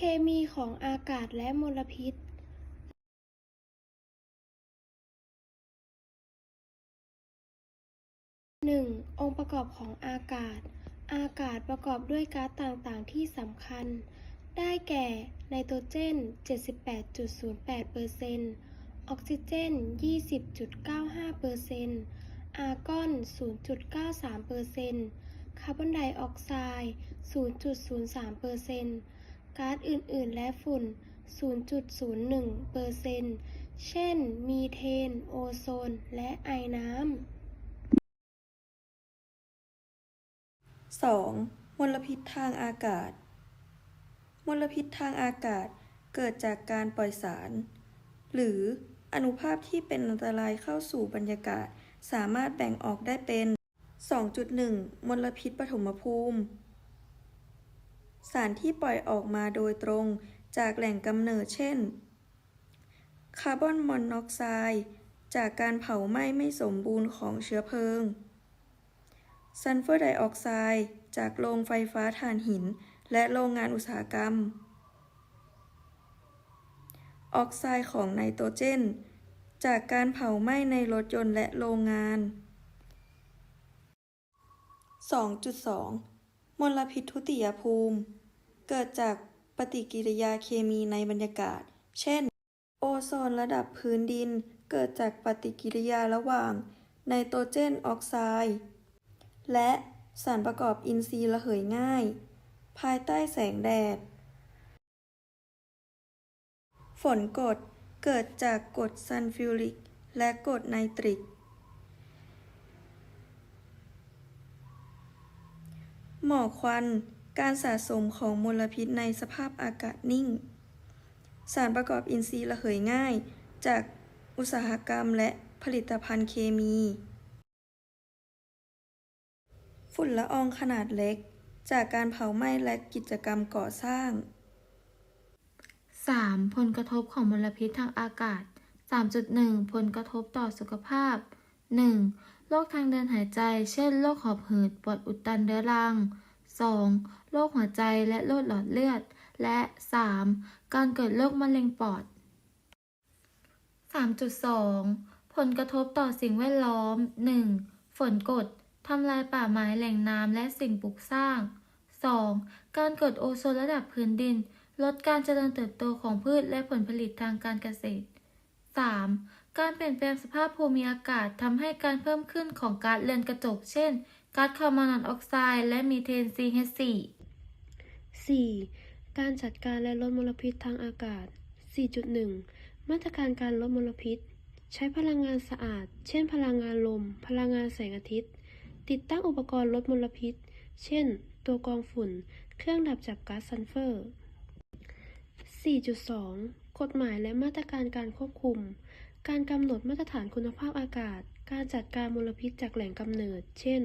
เคมีของอากาศและมลพิษ 1. องค์ประกอบของอากาศ อากาศประกอบด้วยก๊าซต่างๆ ที่สำคัญ ได้แก่ไนโตรเจน 78.08%ออกซิเจน 20.95%อาร์กอน 0.93%คาร์บอนไดออกไซด์ 0.03% ก๊าซอื่น ๆ และฝุ่น 0.01%เช่น มีเทน โอโซน และไอน้ำ 2. มลพิษทางอากาศ มลพิษทางอากาศเกิดจากการปล่อยสาร หรืออนุภาคที่เป็นอันตรายเข้าสู่บรรยากาศ สามารถแบ่งออกได้เป็น 2.1 มลพิษปฐมภูมิ สารที่ปล่อยออกมาโดยตรงจากแหล่งกำเนิดเช่น คาร์บอนมอนอกไซด์จากการเผาไหม้ไม่สมบูรณ์ของเชื้อเพลิง ซัลเฟอร์ไดออกไซด์จากโรงไฟฟ้าถ่านหิน และโรงงานอุตสาหกรรม ออกไซด์ของไนโตรเจน จากการเผาไหม้ในรถยนต์และโรงงาน 2.2 มลพิษทุติยภูมิ เกิดจากปฏิกิริยาเคมีในบรรยากาศ เช่น โอโซนระดับพื้นดิน เกิดจากปฏิกิริยาระหว่างไนโตรเจนออกไซด์ และสารประกอบอินทรีย์ระเหยง่าย ภายใต้แสงแดด ฝนกรดเกิดจากกรดซัลฟิวริก และกรดไนตริก หมอกควัน การสะสมของมลพิษในสภาพอากาศนิ่ง สารประกอบอินทรีย์ระเหยง่าย จากอุตสาหกรรมและผลิตภัณฑ์เคมี ฝุ่นละอองขนาดเล็ก จากการเผาไหม้และกิจกรรมก่อสร้าง 3. ผลกระทบของมลพิษทางอากาศ 3.1 ผลกระทบต่อสุขภาพ 1. โรคทางเดินหายใจ เช่น โรคหอบหืด ปอดอุดตันเรื้อรัง 2. โรคหัวใจและโรคหลอดเลือด และ 3. การเกิดโรคมะเร็งปอด 3.2 ผลกระทบต่อสิ่งแวดล้อม 1. ฝนกรดทำลายป่าไม้แหล่งน้ำและสิ่งปลูกสร้าง 2. การเกิดโอโซนระดับพื้นดิน ลดการเจริญเติบโตของพืชและผลผลิตทางการเกษตร 3. การเปลี่ยนแปลงสภาพภูมิอากาศทำให้การเพิ่มขึ้นของก๊าซเรือนกระจก เช่นก๊าซคาร์บอนไดออกไซด์และมีเทน CH4 4. การจัดการและลดมลพิษทางอากาศ 4.1 มาตรการการลดมลพิษ ใช้พลังงานสะอาด เช่น พลังงานลม พลังงานแสงอาทิตย์ ติดตั้งอุปกรณ์ลดมลพิษ เช่น ตัวกรองฝุ่น เครื่องดับจับก๊าซซัลเฟอร์ 4.2 กฎหมายและมาตรการการควบคุม การกำหนดมาตรฐานคุณภาพอากาศ การจัดการมลพิษจากแหล่งกำเนิด เช่น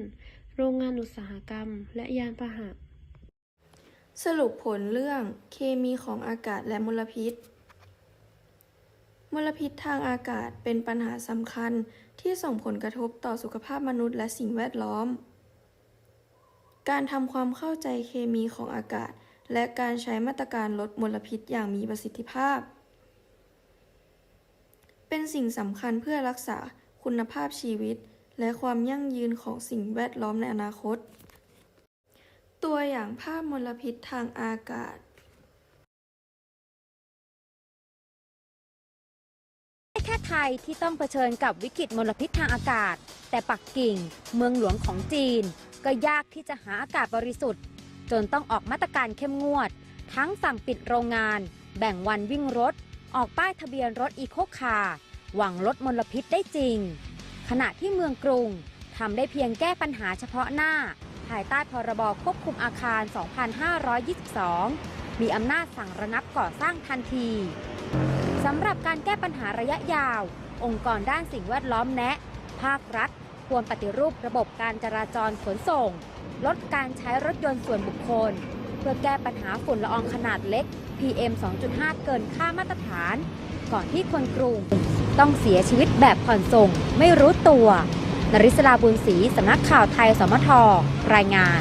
โรงงานอุตสาหกรรม และยานพาหะ สรุปผลเรื่องเคมีของอากาศและมลพิษ มลพิษทางอากาศเป็นปัญหาสำคัญที่ส่งผลกระทบต่อสุขภาพมนุษย์และสิ่งแวดล้อม การทำความเข้าใจเคมีของอากาศ และการใช้มาตรการลดมลพิษอย่างมีประสิทธิภาพ เป็นสิ่งสำคัญเพื่อรักษาคุณภาพชีวิต และความยั่งยืนของสิ่งแวดล้อมในอนาคต ตัวอย่างภาพมลพิษทางอากาศไม่แค่ไทยที่ต้องเผชิญกับวิกฤตมลพิษทางอากาศ แต่ปักกิ่ง เมืองหลวงของจีน ก็ยากที่จะหาอากาศบริสุทธิ์ จนต้องออกมาตรการเข้มงวด ทั้งสั่งปิดโรงงาน แบ่งวันวิ่งรถ ออกป้ายทะเบียนรถอีโคคาร์หวังลดมลพิษได้จริง ขณะที่เมืองกรุงทำได้เพียงแก้ปัญหาเฉพาะหน้า ภายใต้พรบควบคุมอาคาร 2522 มีอำนาจสั่งระงับก่อสร้างทันทีสำหรับการแก้ปัญหาระยะยาว องค์กรด้านสิ่งแวดล้อมแนะ ภาครัฐ ควรปฏิรูประบบการจราจรขนส่ง ลดการใช้รถยนต์ส่วนบุคคล เพื่อแก้ปัญหาฝุ่นละอองขนาดเล็ก PM 2.5 เกินค่ามาตรฐาน ก่อนที่คนกรุงต้องเสียชีวิตแบบผ่อนส่งไม่รู้ตัวนริศราบุญศรีสำนักข่าวไทยสมทรายงาน